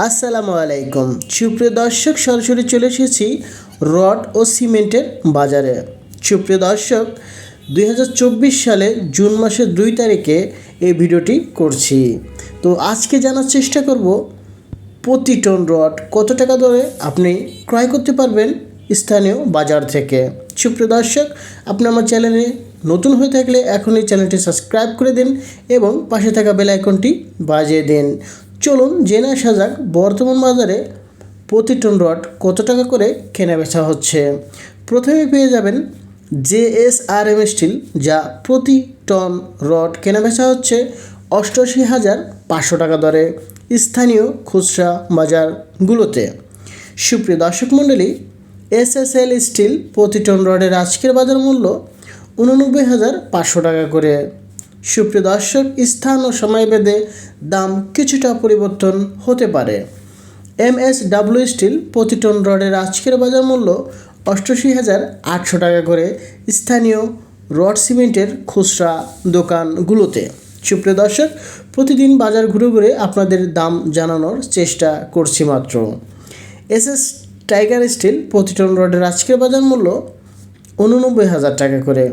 আসসালামু আলাইকুম। সুপ্রিয় দর্শক, সরাসরি চলে এসেছি রড ও সিমেন্টের বাজারে। সুপ্রিয় দর্শক, দুই হাজার চব্বিশ সালে জুন মাসের দুই তারিখে এই ভিডিওটি করছি। তো আজকে জানার চেষ্টা করব, প্রতি টন রড কত টাকা দরে আপনি ক্রয় করতে পারবেন স্থানীয় বাজার থেকে। সুপ্রিয় দর্শক, আপনি আমার চ্যানেলে নতুন হয়ে থাকলে এখনই চ্যানেলটি সাবস্ক্রাইব করে দিন এবং পাশে থাকা বেল আইকনটি বাজিয়ে দিন। চলুন জেনে আসা যাক বর্তমান বাজারে প্রতি টন রড কত টাকা করে কেনা বেচা হচ্ছে। প্রথমে পেয়ে যাবেন J S R M steel, যা প্রতি টন রড কেনা বেচা হচ্ছে অষ্টআশি হাজার পাঁচশো টাকা দরে, স্থানীয় খুচরা বাজারগুলোতে। সুপ্রিয় দর্শক মণ্ডলী এসএসএল স্টিল প্রতি টন রডের আজকের বাজার মূল্য উননব্বই হাজার পাঁচশো টাকা করে। সুপ্রিয় দর্শক, স্থান ও সময় ভেদে দাম কিছুটা পরিবর্তন হতে পারে। এম এস ডাব্লিউ স্টিল প্রতি টন রডের আজকের বাজার মূল্য অষ্টআশি হাজার আটশো টাকা করে স্থানীয় রড সিমেন্টের খুচরা দোকানগুলোতে। সুপ্রিয় দর্শক, প্রতিদিন বাজার ঘুরে ঘুরে আপনাদের দাম জানানোর চেষ্টা করছি মাত্র। এস এস টাইগার স্টিল প্রতি টন রডের আজকের বাজার মূল্য উননব্বই হাজার টাকা করে।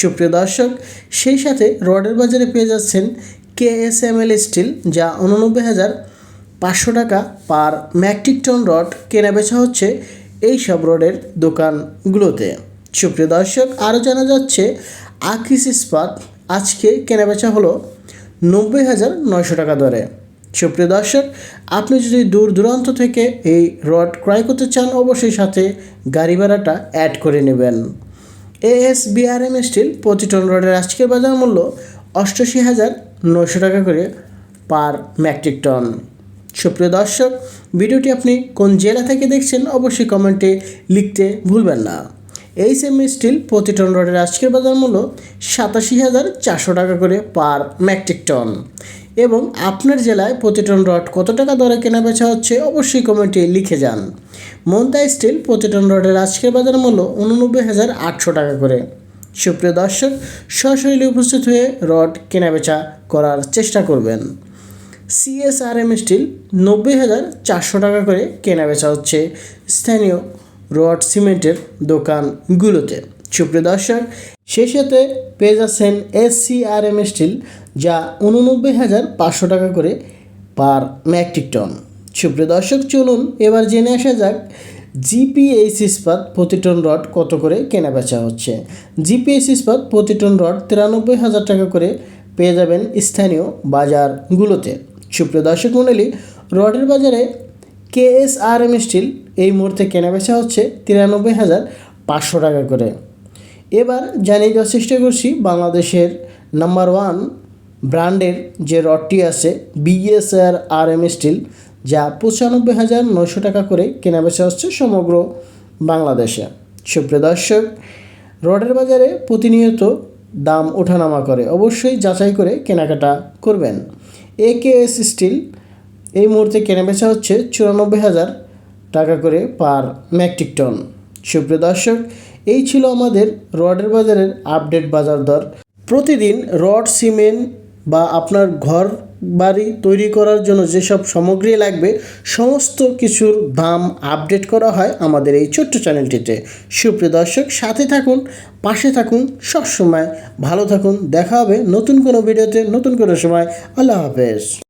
সুপ্রিয় দর্শক, সেই সাথে রডের বাজারে পেয়ে যাচ্ছেন K S M L steel, যা উননব্বই হাজার পাঁচশো টাকা পার ম্যাট্রিক টন রড কেনা বেচা হচ্ছে এই সব রডের দোকানগুলোতে। সুপ্রিয় দর্শক, আরও জানা যাচ্ছে, আকিস ইস্পাত আজকে কেনা বেচা হলো নব্বই হাজার নয়শো টাকা দরে। সুপ্রিয় দর্শক, আপনি যদি দূর দূরান্ত থেকে এই রড ক্রয় করতে চান, অবশ্যই সাথে গাড়ি ভাড়াটা অ্যাড করে নেবেন। এএস বিআরএম স্টিল প্রতি টন রডের আজকের বাজার মূল্য অষ্টাশি হাজার নয়শো টাকা করে পার মেট্রিক টন সুপ্রিয় দর্শক, ভিডিওটি আপনি কোন জেলা থেকে দেখছেন অবশ্যই কমেন্টে লিখতে ভুলবেন না। এইচ এম স্টিল প্রতি টন রডের আজকের বাজার মূল্য সাতাশি হাজার চারশো টাকা করে পার মেট্রিক টন এবং আপনার জেলায় প্রতিটন রড কত টাকা দরে কেনা বেচা হচ্ছে অবশ্যই কমেন্টে লিখে যান। মন্তা স্টিল প্রতিটন রডের আজকের বাজার মূল্য উননব্বই হাজার আটশো টাকা করে। সুপ্রিয় দর্শক সশরীরে উপস্থিত হয়ে রড কেনাবেচা করার চেষ্টা করবেন। সিএসআরএম স্টিল নব্বই হাজার চারশো টাকা করে কেনাবেচা হচ্ছে। স্থানীয় রড সিমেন্টের দোকানগুলোতে। সুপ্রিয় দর্শক, সেই সাথে পেয়ে যাচ্ছেন এস সিআরএম স্টিল যা উননব্বই হাজার পাঁচশো টাকা করে পার মেট্রিক টন। সুপ্রিয় দর্শক, চলুন এবার জেনে আসা যাক জিপিএইচ ইস্পাত প্রতি টন রড কত করে কেনা বেচা হচ্ছে। জিপিএইচ ইস্পাত প্রতি টন রড তিরানব্বই হাজার টাকা করে পেয়ে যাবেন স্থানীয় বাজারগুলোতে। সুপ্রিয় দর্শক মণ্ডলী, রডের বাজারে কেএসআরএম স্টিল এই মুহূর্তে কেনা বেচা হচ্ছে তিরানব্বই হাজার পাঁচশো টাকা করে। এবার জানিয়ে দেওয়ার চেষ্টা করছি, বাংলাদেশের নাম্বার ওয়ান ব্র্যান্ডের যে রডটি আছে বিএসআর আর এম স্টিল যা পঁচানব্বই হাজার নয়শো টাকা করে কেনা বেচা হচ্ছে সমগ্র বাংলাদেশে। সুপ্রিয় দর্শক, রডের বাজারে প্রতিনিয়ত দাম ওঠানামা করে, অবশ্যই যাচাই করে কেনাকাটা করবেন। এ কে এস স্টিল এই মুহূর্তে কেনা বেচা হচ্ছে চুরানব্বই হাজার টাকা করে পার মেট্রিক টন। সুপ্রিয় দর্শক এই ছিল আমাদের রডের বাজারের আপডেট বাজার দর। প্রতিদিন রড, সিমেন্ট বা আপনার ঘর বাড়ি তৈরি করার জন্য যেসব সামগ্রী লাগবে, সমস্ত কিছুর দাম আপডেট করা হয় আমাদের এই ছোট্ট চ্যানেলটিতে। সুপ্রিয় দর্শক, সাথে থাকুন, পাশে থাকুন, সবসময় ভালো থাকুন। দেখা হবে নতুন কোনো ভিডিওতে নতুন কোনো সময়। আল্লাহ হাফেজ।